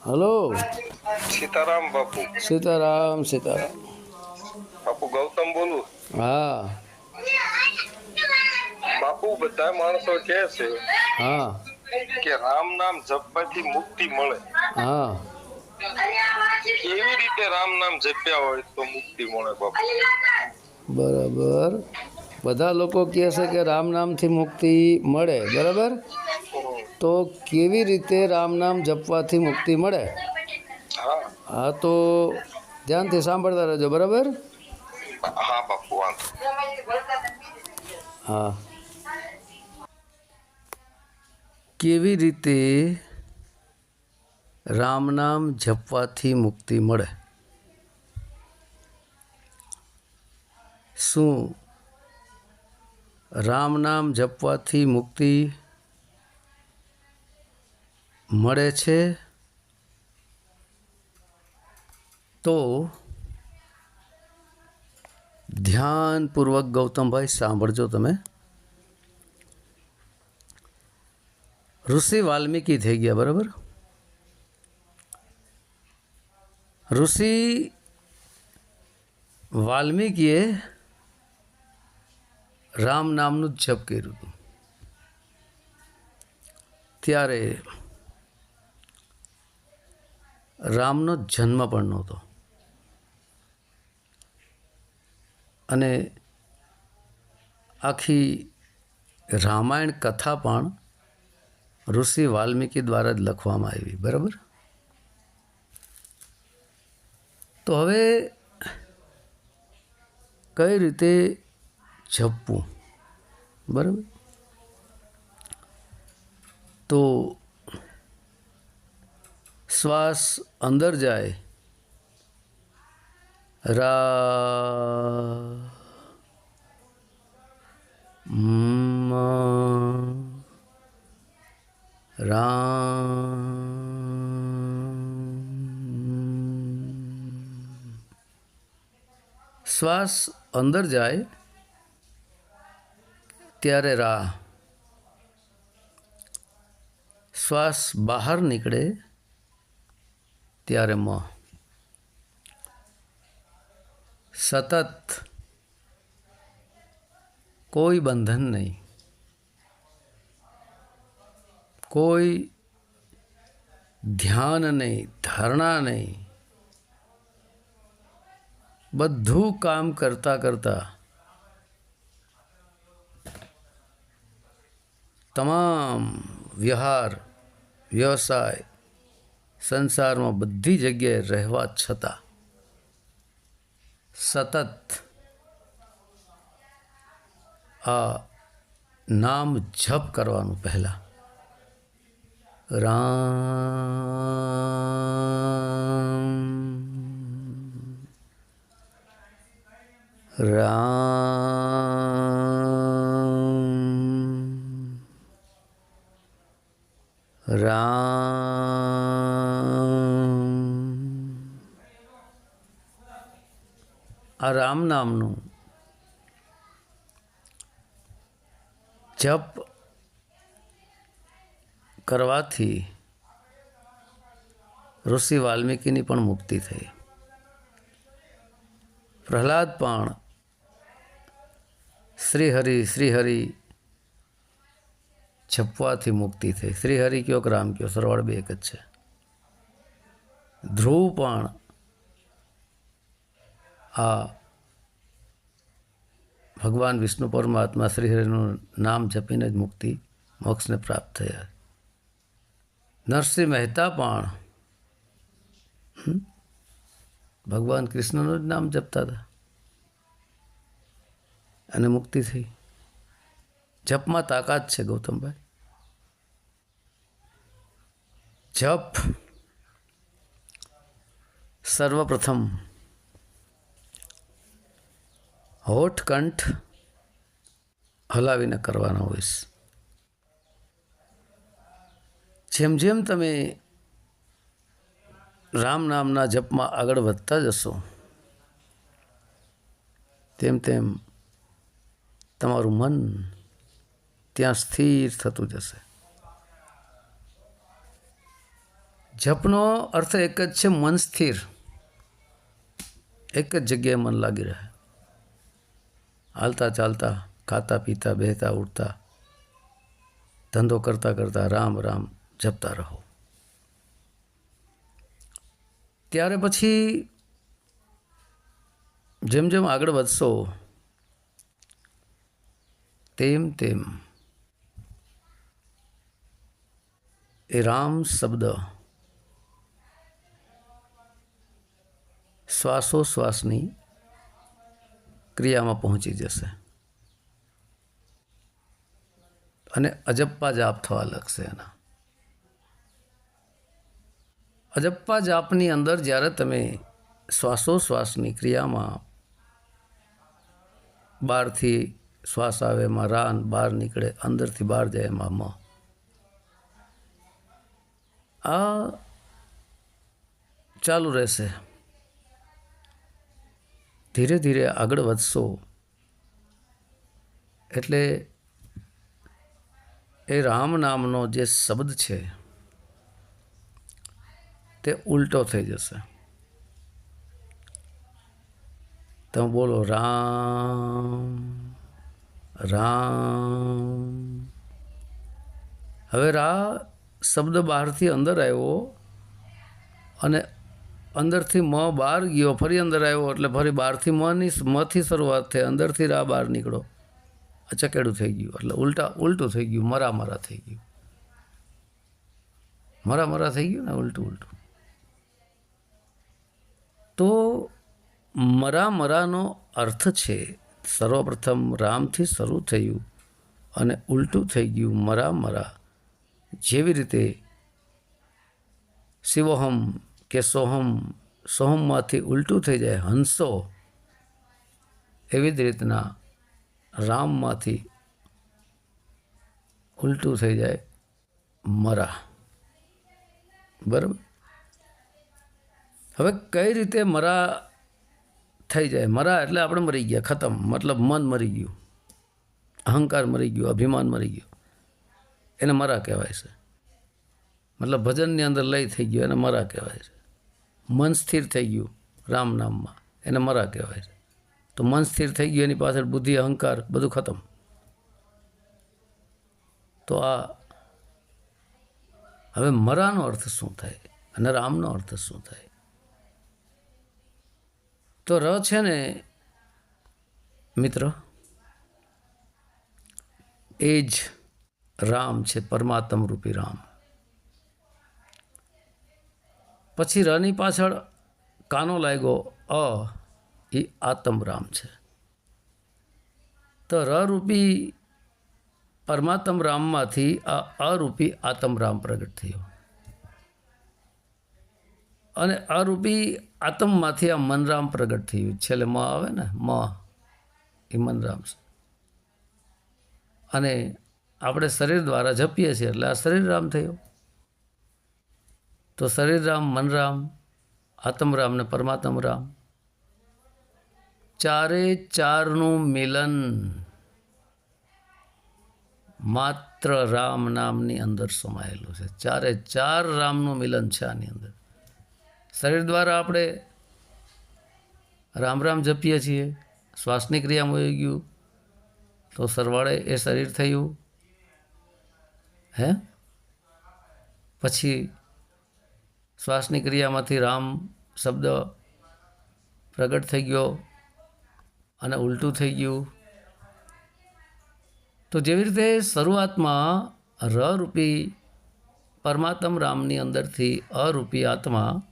Hello. Sitaram બાપુ. સીતારામ સીતારામ. બાપુ ગૌતમ બોલું. હા. બાપુ બધા માણસો કે છે હા. કે રામ નામ જપવાથી મુક્તિ મળે. હા. કેવી રીતે રામ નામ જપ્યા હોય તો મુક્તિ મળે બાપુ? બરાબર. બધા લોકો કહે છે કે રામ નામથી મુક્તિ મળે બરાબર? તો કેવી રીતે રામ નામ જપવાથી મુક્તિ મળે? હા તો ધ્યાનથી સાંભળતા રહેજો બરાબર? હા કેવી રીતે રામ નામ જપવાથી મુક્તિ મળે? શું રામ નામ જપવાથી મુક્તિ મળે છે. તો ધ્યાનપૂર્વક ગૌતમભાઈ સાંભળજો તમે. ઋષિ વાલ્મીકી થઈ ગયા, બરાબર? ઋષિ વાલ્મીકીએ રામ નામનું જ જપ કર્યું હતું. ત્યારે રામનો જન્મ પણ નહોતો. અને આખી રામાયણ કથા પણ ઋષિ વાલ્મીકી દ્વારા જ લખવામાં આવી, બરાબર? તો હવે કઈ રીતે જપવું બરાબર તો શ્વાસ અંદર જાય રા મ રામ શ્વાસ અંદર જાય ત્યારે રા શ્વાસ બહાર નીકળે ત્યારે મ. સતત કોઈ બંધન નહીં. કોઈ ધ્યાન નહીં, ધારણા નહીં. બધું કામ કરતા કરતા તમામ વ્યવહાર વ્યવસાય, સંસારમાં બધી જગ્યાએ રહેવા છતાં સતત આ નામ જપ કરવાનું પહેલાં. રામ રામ. રામ. આ રામ નામનું જપ કરવાથી ઋષિ વાલ્મીકીની પણ મુક્તિ થઈ. પ્રહલાદ પણ શ્રીહરિ શ્રીહરિ જપવાથી મુક્તિ થઈ. શ્રીહરિ કયો કે રામ કયો? સરવાળ બે એક જ છે. ધ્રુવ પણ આ ભગવાન વિષ્ણુ પરમાત્મા શ્રીહરિનું નામ જપીને જ મુક્તિ, મોક્ષને પ્રાપ્ત થયા. નરસિંહ મહેતા પણ ભગવાન કૃષ્ણનું જ નામ જપતા હતા. અને મુક્તિ થઈ. જપમાં તાકાત છે, ગૌતમભાઈ. જપ સર્વપ્રથમ હોઠ કંઠ હલાવીને કરવાનો હોઈશ. જેમ જેમ તમે રામ નામના જપમાં આગળ વધતા જશો, તેમ તેમ તમારું મન ત્યાં સ્થિર થતું જશે જપનો અર્થ એક જ છે મન સ્થિર એક જ જગ્યાએ મન લાગી રહે હાલતા ચાલતા ખાતા પીતા બેહતા ઉઠતા ધંધો કરતા કરતા રામ રામ જપતા રહો ત્યારે પછી જેમ જેમ આગળ વધશો તેમ તેમ એ રામ શબ્દ. શ્વાસોશ્વાસની ક્રિયામાં પહોંચી જશે. અને અજપ્પા જાપ થવા લાગશે એના. અજપ્પા જાપની અંદર જ્યારે તમે શ્વાસોશ્વાસની ક્રિયામાં બહારથી શ્વાસ આવે, એમાં રાન બહાર નીકળે, અંદરથી બહાર જાય એમાં મ. આ ચાલુ રહેશે. ધીરે ધીરે આગળ વધશો. એટલે એ રામ નામનો જે શબ્દ છે, તે ઉલટો થઈ જશે. તમે બોલો, રામ રામ. હવે રા શબ્દ બહારથી અંદર આવ્યો અને અંદરથી મ બહાર ગયો, ફરી અંદર આવ્યો એટલે ફરી બહારથી મની મથી શરૂઆત થઈ, અંદરથી રા બહાર નીકળો ચકેડું થઈ ગયું, એટલે ઉલટા, ઉલટું થઈ ગયું, મરા મરા થઈ ગયું. મરા મરા થઈ ગયું ને ઉલટું ઉલટું. તો મરા મરાનો અર્થ છે, સર્વપ્રથમ રામથી શરૂ થયું અને ઉલટું થઈ ગયું મરા મરા. જેવી રીતે શિવોહમ કે સોહમ સોહમમાંથી ઉલટું થઈ જાય, હંસો, એવી જ રીતના રામમાંથી ઉલટું થઈ જાય, મરા. બરાબર? હવે કઈ રીતે મરા થઈ જાય? મરા એટલે આપણે મરી ગયા, ખતમ. મતલબ મન મરી ગયું. અહંકાર મરી ગયું, અભિમાન મરી ગયું. એને મરા કહેવાય છે. મતલબ ભજનની અંદર લય થઈ ગયો, એને મરા કહેવાય છે. મન સ્થિર થઈ ગયું રામ નામમાં, એને મરા કહેવાય છે. તો મન સ્થિર થઈ ગયું, એની પાછળ બુદ્ધિ, અહંકાર બધું ખતમ. તો આ હવે મરાનો અર્થ શું થાય અને રામનો અર્થ શું થાય? તો ર છે ને, મિત્ર એ જ રામ છે, પરમાત્મ રૂપી રામ. પછી રની પાછળ કાનો લાગ્યો, અ એ આતમ રામ છે. તો ર રૂપી પરમાત્મ રામમાંથી આ અરૂપી આતમ રામ પ્રગટ થયો. અને અરૂપી આત્મમાંથી આ મનરામ પ્રગટ થયું. છેલ્લે મ આવે ને, મ એ મનરામ છે. અને આપણે શરીર દ્વારા જપીએ છીએ એટલે આ શરીર રામ થયો. તો શરીર રામ, મન રામ, આત્મ રામ ને પરમાત્મ રામ. ચારે ચારનું મિલન માત્ર રામ નામની અંદર સમાયેલું છે. ચારે ચાર રામનું મિલન છે આની અંદર. શરીર દ્વારા આપણે રામ રામ જપીએ છીએ. શ્વાસની ક્રિયામાં હોઈ ગયું. તો સરવાળે એ શરીર થયું. હે? પછી શ્વાસની ક્રિયામાંથી રામ શબ્દ પ્રગટ થઈ ગયો અને ઉલટું થઈ ગયું. તો જેવી રીતે શરૂઆતમાં ર રૂપી પરમાત્મ રામની અંદરથી અરૂપી આત્મા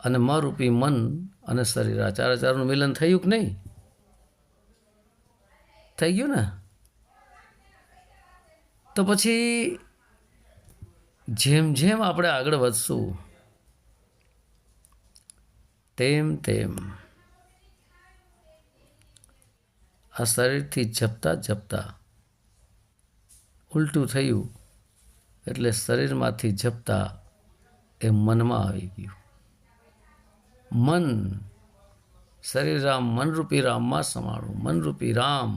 અને મ રૂપી મન અને શરીર આ આચારનું ચારનું મિલન થયું કે નહીં? થઈ ગયું ને? તો પછી જેમ જેમ આપણે આગળ વધશું, તેમ તેમ આ શરીરથી જપતા જપતા ઉલટું થયું એટલે શરીરમાંથી જપતા એ મનમાં આવી ગયું. મન શરીર રામ, મનરૂપી રામમાં સમાણું, મનરૂપી રામ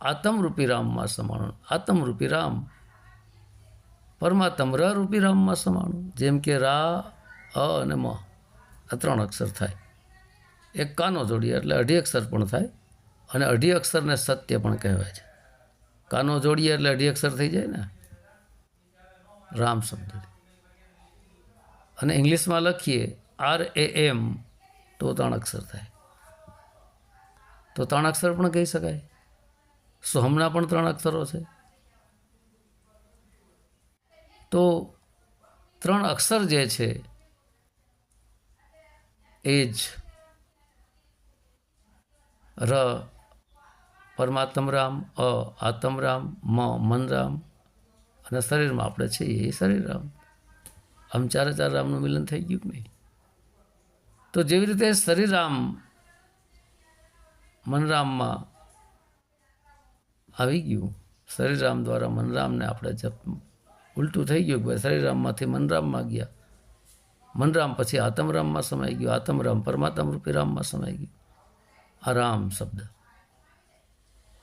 આત્મરૂપી રામમાં સમાણું. આતમરૂપી રામ પરમાત્મ ર રૂપી રામમાં સમાણું. જેમ કે રા, અ અને મ. આ ત્રણ અક્ષર થાય. એક કાનો જોડીએ એટલે અઢી અક્ષર પણ થાય અને અઢી અક્ષરને સત્ય પણ કહેવાય છે. કાનો જોડીએ એટલે અઢી અક્ષર થઈ જાય ને? રામ શબ્દ. અને ઇંગ્લિશમાં લખીએ આર એ એમ તો ત્રણ અક્ષર થાય. તો ત્રણ અક્ષર પણ કહી શકાય. સોહમના પણ ત્રણ અક્ષરો છે. તો ત્રણ અક્ષર જે છે, એ જ ર, પરમાત્મ રામ, અ, આત્મ રામ, મ, મન રામ અને શરીરમાં આપણે છીએ એ શરીર રામ. આમ ચારે ચાર રામનું મિલન થઈ ગયું નહીં? તો જેવી રીતે શરીર રામ મનરામમાં આવી ગયું. શરીરામ દ્વારા મનરામને આપણે જપ, ઉલટું થઈ ગયું ભાઈ શરીરામમાંથી મનરામમાં ગયા. મનરામ પછી આતમરામમાં સમાઈ ગયું. આતમરામ પરમાત્મ રૂપી રામમાં સમાઈ ગયું. આ રામ શબ્દ.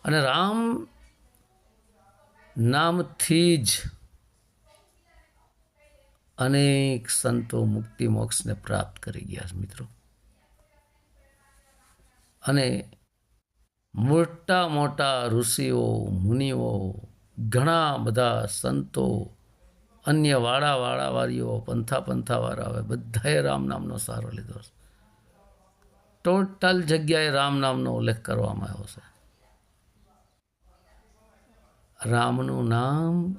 અને રામ નામથી જ અનેક સંતો મુક્તિ મોક્ષને પ્રાપ્ત કરી ગયા મિત્રો. અને મોટા મોટા ઋષિઓ, મુનિઓ, ઘણા બધા સંતો, અન્ય વાળા વાળાવાળીઓ પંથા પંથાવાળા હોય બધાએ રામ નામનો સહારો લીધો છે. ટોટલ જગ્યાએ રામ નામનો ઉલ્લેખ કરવામાં આવ્યો છે. રામનું નામ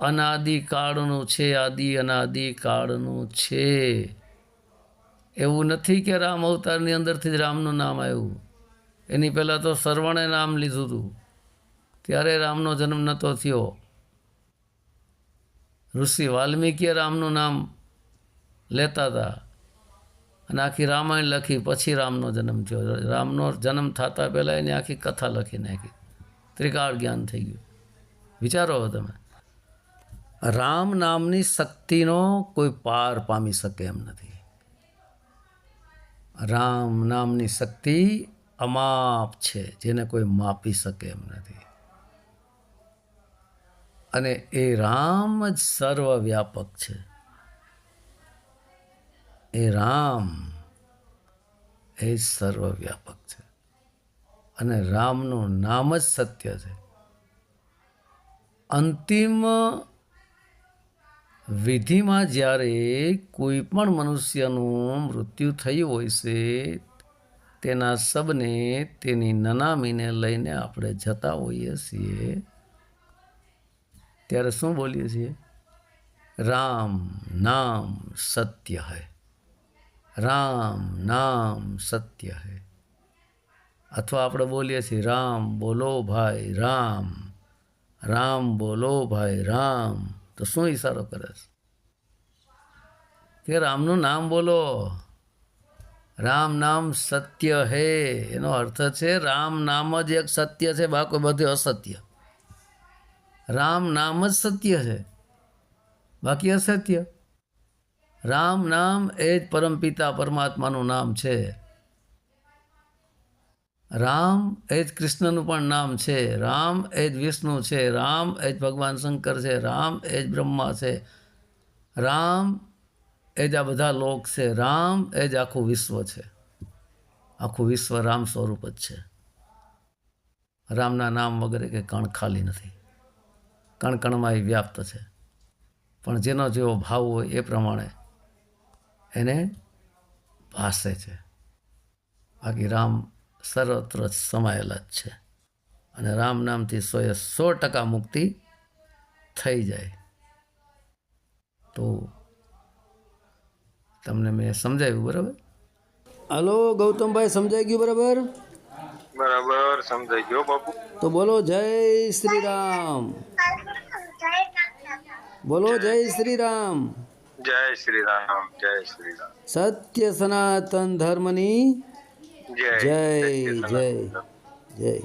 અનાદિ કાળનું છે, આદિ અનાદિ કાળનું છે. એવું નથી કે રામ અવતારની અંદરથી જ રામનું નામ આવ્યું. એની પહેલાં તો શ્રવણે નામ લીધું હતું. ત્યારે રામનો જન્મ નહોતો થયો. ઋષિ વાલ્મીકીએ રામનું નામ લેતા હતા અને આખી રામાયણ લખી પછી રામનો જન્મ થયો. રામનો જન્મ થતાં પહેલાં એની આખી કથા લખી નાખી. ત્રિકાળ જ્ઞાન થઈ ગયું. વિચારો તમે. રામ નામની શક્તિનો કોઈ પાર પામી શકે એમ નથી. રામ નામની શક્તિ અમાપ છે, જેને કોઈ માપી શકે એમ નથી. અને એ રામ જ સર્વવ્યાપક છે. એ રામ એ સર્વવ્યાપક છે. અને રામનું નામ જ સત્ય છે. અંતિમ વિધિમાં જ્યારે કોઈ પણ મનુષ્યનું મૃત્યુ થયું હોય છે, તેના શબને તેની નનામીને લઈને આપણે જતા હોઈએ છીએ. ત્યારે શું બોલીએ છીએ? રામ નામ સત્ય હૈ. રામ નામ સત્ય હૈ. અથવા આપણે બોલીએ છીએ, રામ બોલો ભાઈ રામ. રામ બોલો ભાઈ રામ. તો શું ઈશારો કરે છે? કે રામનું નામ બોલો. રામ નામ સત્ય હે. એનો અર્થ છે રામ નામ જ એક સત્ય છે, બાકી બધું અસત્ય. રામ નામ જ સત્ય છે. બાકી અસત્ય? રામ નામ એ જ પરમપિતા પરમાત્માનું નામ છે. રામ એ જ કૃષ્ણનું પણ નામ છે, રામ એ જ વિષ્ણુ છે, રામ એ જ ભગવાન શંકર છે, રામ એ જ બ્રહ્મા છે. રામ એ જ આ બધા લોક છે, રામ એ જ આખું વિશ્વ છે. આખું વિશ્વ રામ સ્વરૂપ જ છે. રામના નામ વગેરે કે કણ ખાલી નથી. કણ કણમાં એ વ્યાપ્ત છે. પણ જેનો જેવો ભાવ હોય એ પ્રમાણે એને ભાસે છે. બાકી રામ સર્વત્ર સમાયેલા જ છે. અને રામ નામથી સોએ સો ટકા મુક્તિ થઈ જાય. તો તમને મેં સમજાવ્યું બરાબર? હાલો ગૌતમભાઈ સમજાઈ ગયું બરાબર? બરાબર સમજાઈ ગયો બાપુ. તો બોલો જય શ્રી રામ બોલો જય શ્રી રામ જય શ્રી રામ જય શ્રી રામ સત્ય સનાતન ધર્મની જય જય જય